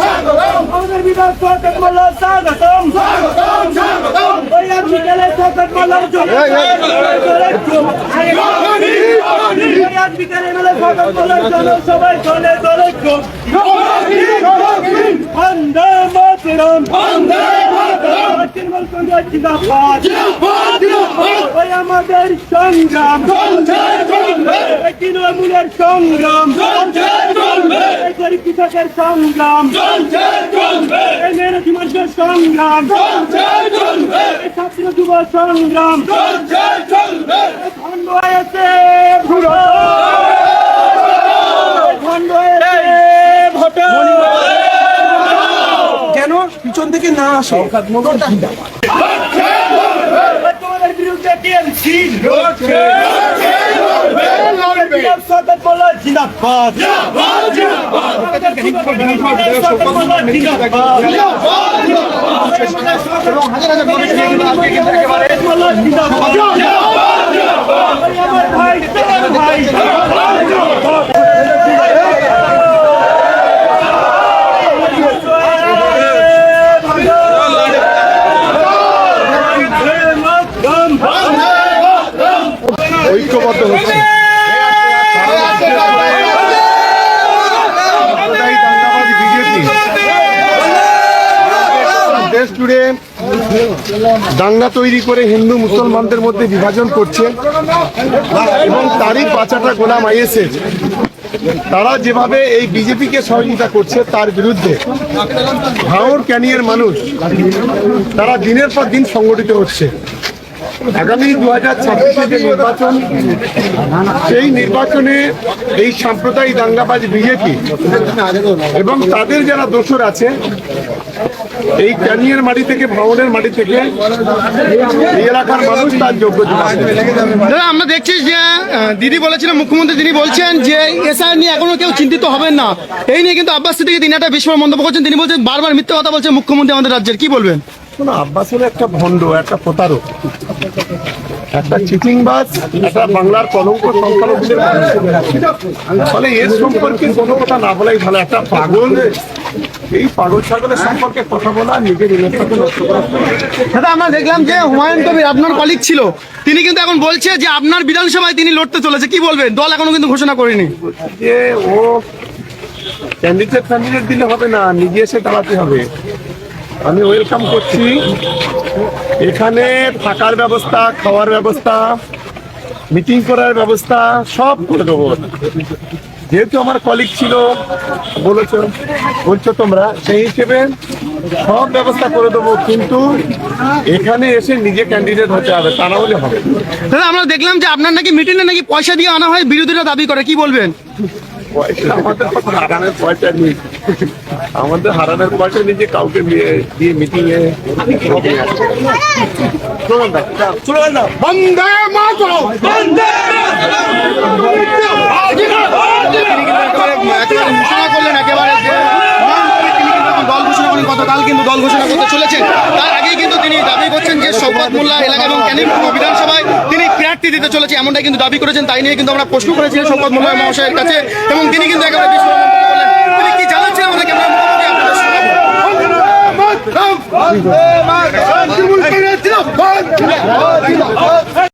স্বাগতম আমাদের বিধান স্বাগত বলো স্বাগতম ওই আপনি গেলে স্বাগত বলো আপনি গেলে মেলে স্বাগত বলো চলো সবাই চলে চলে বন্দে মাতরম। বন্দে মাতরম। তৃণমূল কংগ্রেস জিন্দাবাদ। ওই আমাদের সংগ্রাম। তৃণমূলের সংগ্রাম। গরিব কৃষকের সংগ্রাম। মেহনতি মানুষের সংগ্রাম। ছাত্র যুব সংগ্রাম। খণ্ড হয়েছে কেন? পিছন থেকে না আসে। তোমাদের বিরুদ্ধে টিএমসি আমার ভাই আমার ভাই ঐক্যবদ্ধ হচ্ছে। দেশ জুড়ে দাঙ্গা তৈরি করে হিন্দু মুসলমানদের মধ্যে বিভাজন করছে এবং তারই বাচ্চাটা গোলাম আইএসএস তারা যেভাবে এই বিজেপিকে সহযোগিতা করছে, তার বিরুদ্ধে ভাঙর ক্যানিয়ের মানুষ, তারা দিনের পর দিন সংগঠিত হচ্ছে। আগামী দু হাজার ছাব্বিশে যে নির্বাচন, সেই নির্বাচনে এই সাম্প্রদায়িক দাঙ্গাবাজ বিজেপি এবং তাদের যারা দোসর আছে এই ক্যানিয়ার মাটি থেকে, ভবনের মাটি থেকে এই এলাকার মানুষ তার যোগ্য দাদা, আমরা দেখছি যে দিদি বলেছিলেন, মুখ্যমন্ত্রী তিনি বলছেন যে, এসআই নিয়ে এখনও কেউ চিন্তিত হবেন না। এই নিয়ে কিন্তু আব্বাস থেকে তিনি একটা বিস্ময় মন্তব্য করছেন। তিনি বলছেন, বারবার মিথ্যে কথা বলছেন মুখ্যমন্ত্রী আমাদের রাজ্যের। কি বলবেন? শোনো, আব্বাস হলো একটা ভণ্ড একটা প্রতারক। একটা চিটিংবাজ একটা বাংলার কলঙ্ক সংখ্যালঘুদের। ফলে এর সম্পর্কে কোনো কথা না বলাই ভালো। একটা পাগল। এই পাগল ছাগলের সম্পর্কে কথা বলা নিজের ইমেজটাকে নষ্ট করা। দাদা আমরা দেখলাম যে হুমায়ুন কবির আপনার কলিগ ছিল। তিনি কিন্তু এখন বলছে যে আপনার বিধানসভায় তিনি লড়তে চলেছে। কি বলবেন? দল এখনও কিন্তু ঘোষণা করেনি। যে ও ক্যান্ডিডেট ক্যান্ডিডেট দিলে হবে না নিজে এসে দাঁড়াতে হবে। আমি ওয়েলকাম করছি। এখানে থাকার ব্যবস্থা, খাওয়ার ব্যবস্থা মিটিং করার ব্যবস্থা, সব করে দেবো। যেহেতু আমার কলিগ ছিল, বলেছ, বলছো তোমরা, সেই হিসেবে সব ব্যবস্থা করে দেবো, কিন্তু এখানে এসে নিজে ক্যান্ডিডেট হতে হবে, তা না হলে হবে দাদা, আমরা দেখলাম যে আপনার নাকি মিটিংয়ে নাকি পয়সা দিয়ে আনা হয়, বিরোধীরা দাবি করে, কি বলবেন? পয়সা আমাদের হারানোর পয়সা নেই। আমাদের হারানোর পয়সা নিজে কাউকে দিয়ে দিয়ে মিটিং এ বন্দে মাতরম! ঘোষণা করলেন একেবারে দল ঘোষণা গতকাল কিন্তু দল ঘোষণা করতে চলেছেন। তার আগেই কিন্তু তিনি দাবি করছেন যে শওকত মোল্লা এলাকা এবং ক্যানিং তিনি দিতে চলেছে, এমনটাই কিন্তু দাবি করেছেন, তাই নিয়ে কিন্তু আমরা প্রশ্ন করেছি সম্পদ মোল্লা মহাশয়ের কাছে, এবং তিনি কিন্তু একেবারে তিনি কি